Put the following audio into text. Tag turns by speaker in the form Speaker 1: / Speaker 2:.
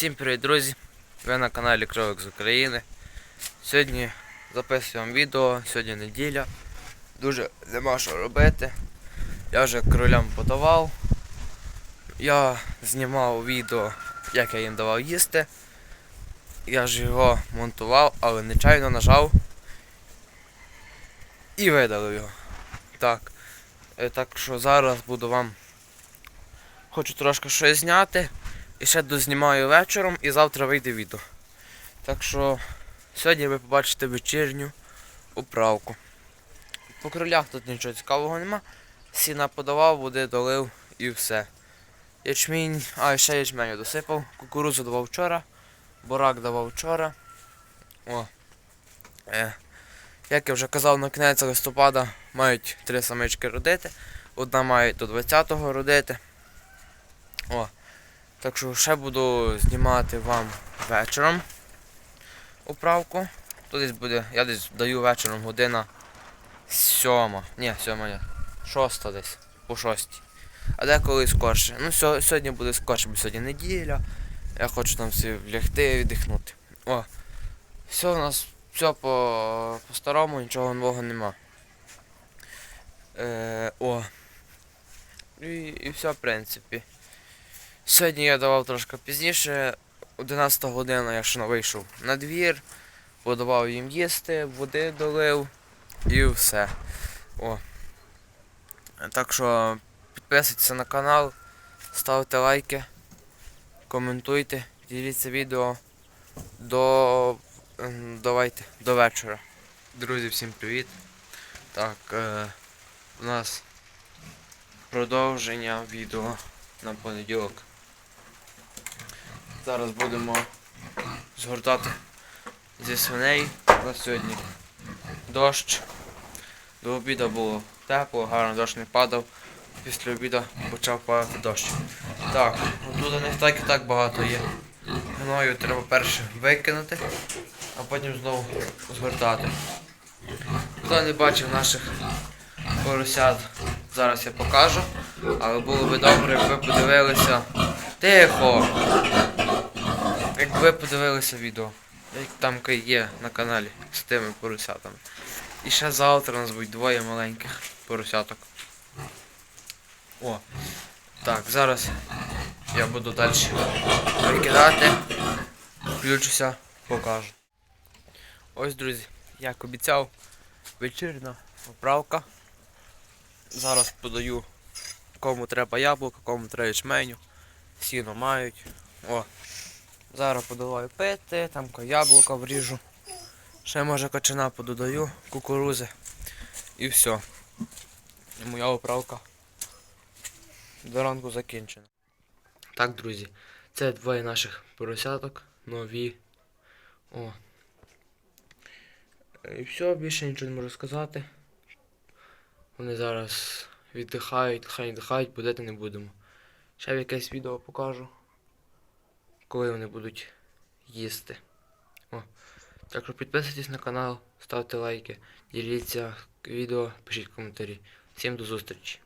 Speaker 1: Всім привіт, друзі! Ви на каналі Кровик з України. Сьогодні записуємо відео, сьогодні неділя. Дуже нема що робити. Я вже кролям подавав. Я знімав відео, як я їм давав їсти. Я ж його монтував, але нечайно нажав і видалив його. Так. Е, Так що зараз буду вам. Хочу трошки щось зняти. І ще дознімаю вечором і завтра вийде відео. Так що сьогодні ви побачите вечірню управку. По кролях тут нічого цікавого нема. Сіна подавав, води долив і все. Ячмінь, а ще ячменю досипав, кукурудзу давав вчора, бурак давав вчора. О. Е. Як я вже казав, на кінець листопада мають три самички родити. Одна має до 20-го родити. О. Так що ще буду знімати вам вечором управку. Тут десь буде, я десь даю вечором година сьома. Ні, сьома ні. Шоста десь. По шостій. А деколи скорше. Ну сьо- сьогодні буде скорше, бо сьогодні неділя. Я хочу там всі лягти і віддихнути. О. Все у нас все по, по старому, нічого нового нема. Е, о. І, і все, в принципі. Сьогодні я давав трошки пізніше, 11 година я ще не вийшов на двір, подавав їм їсти, води долив і все. О. Так що підписуйтесь на канал, ставте лайки, коментуйте, діліться відео до. ем, Давайте до вечора. Друзі, всім привіт. Так, е, у нас продовження відео на понеділок. Зараз будемо згортати зі свиней на сьогодні. Дощ. До обіду було тепло, гарно дощ не падав. Після обіду почав падати дощ. Так, тут не так і так багато є. Гною треба перше викинути, а потім знову згортати. Хто не бачив наших поросят, зараз я покажу. Але було би добре, якби подивилися. Тихо! Ви подивилися відео, як там є на каналі з тими поросятами. І ще завтра у нас будуть двоє маленьких поросяток. О. Так, зараз я буду далі викидати. Включуся, покажу. Ось, друзі, як обіцяв, вечірня поправка. Зараз подаю кому треба яблука, кому треба ячменю. Сіно мають. О. Зараз подаваю пити, там яблука вріжу. Ще може качана пододаю, кукурузи. І все. І моя оправка до ранку закінчена. Так, друзі, це двоє наших поросяток, нові. О. І все, більше нічого не можу сказати. Вони зараз віддихають, хай віддихають, будете не будемо. Ще якесь відео покажу, коли вони будуть їсти. О. Так що підписуйтесь на канал, ставте лайки, діліться відео, пишіть коментарі. Всім до зустрічі!